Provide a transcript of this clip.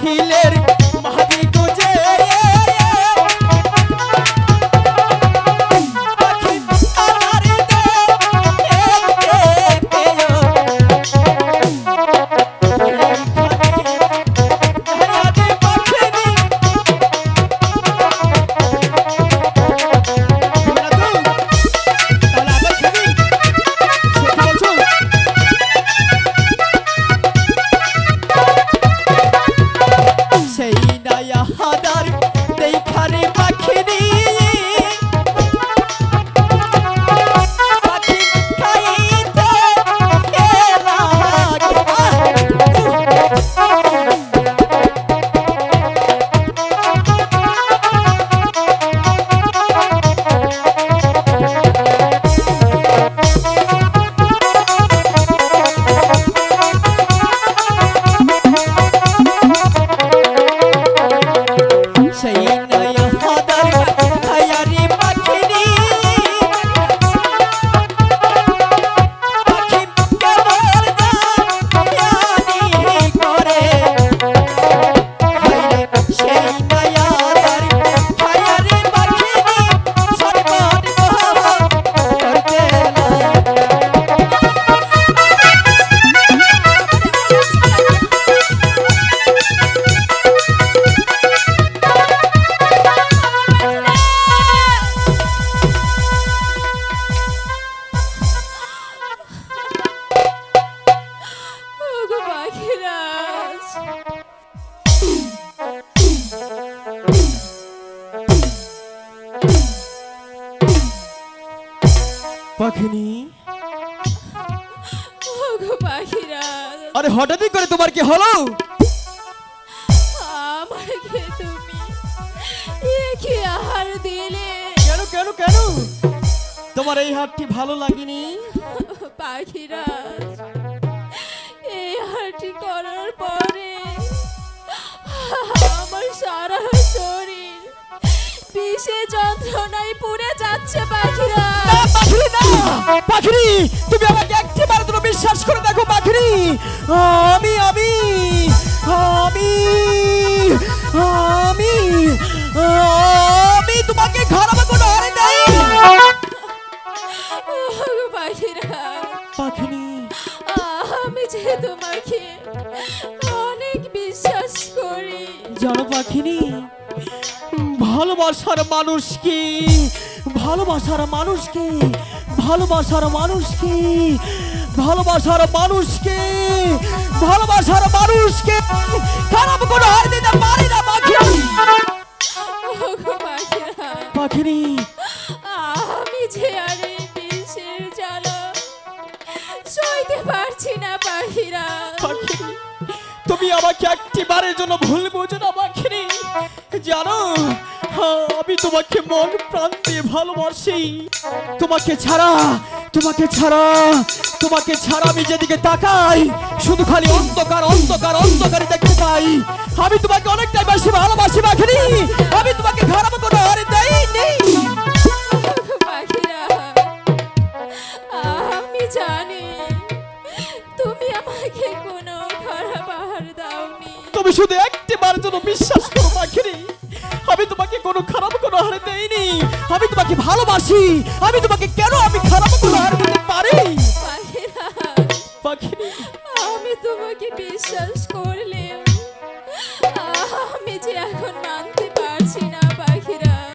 সরকার পাখিনি। ওগো আরে হঠাৎই করে তোমার কি হলো? আমাকে তুমি? কি আহার দিলে? কেন কেন কেন? তোমার এই হাতটি ভালো লাগেনি? পাখিরাজ এই হাঁটি করার পরে বিষে যন্ত্রণায় পুড়ে যাচ্ছে পাখিরাজ না, পাখিরি না! পাখিরি তুমি আমাকে একটিবার তুমি বিশ্বাস করে দেখো পাখিরি। আমি আমি আমি আমি আমি তোমাকে খারাপ কোনো হারে নাই। ওগো পাখিরাজ পাখিনি। আমি যে তোমাকে অনেক বিশ্বাস করি। জানো পাখিনি ভালোবাসার মানুষ কি? ভালোবাসার মানুষ কি? ভালোবাসার মানুষ কি? ভালোবাসার মানুষ মানুষকে ভালোবাসার মানুষ মানুষকে খারাপ কোনো হার দিতে পারি না পাখিনি পাখিরাজ পাখিনি। আমি যে আর এই বিষের জ্বালা সইতে পারছি না পাখিরা। তুমি আমাকে একটি বারের জন্য ভুল বোঝো না পাখিনি। জানো আমি তোমাকে মন প্রাণ দিয়ে ভালোবাসি। তোমাকে ছাড়া তোমাকে ছাড়া তোমাকে ছাড়া আমি যেদিকে তাকাই শুধু খালি অন্ধকার অন্ধকার অন্ধকারই দেখতে পাই। আমি তোমাকে অনেকটাই বেশি ভালোবাসি বাখিনি আমি তোমাকে খারাপ কোনো হারে দেই নেই আমি জানি তুমি আমাকে কোনো খারাপ আহার দাওনি। তুমি শুধু একটি বার জন্য বিশ্বাস করো পাখিনি কোনো খারাপ কোনো হারে দেয়নি আমি তোমাকে ভালোবাসি। আমি তোমাকে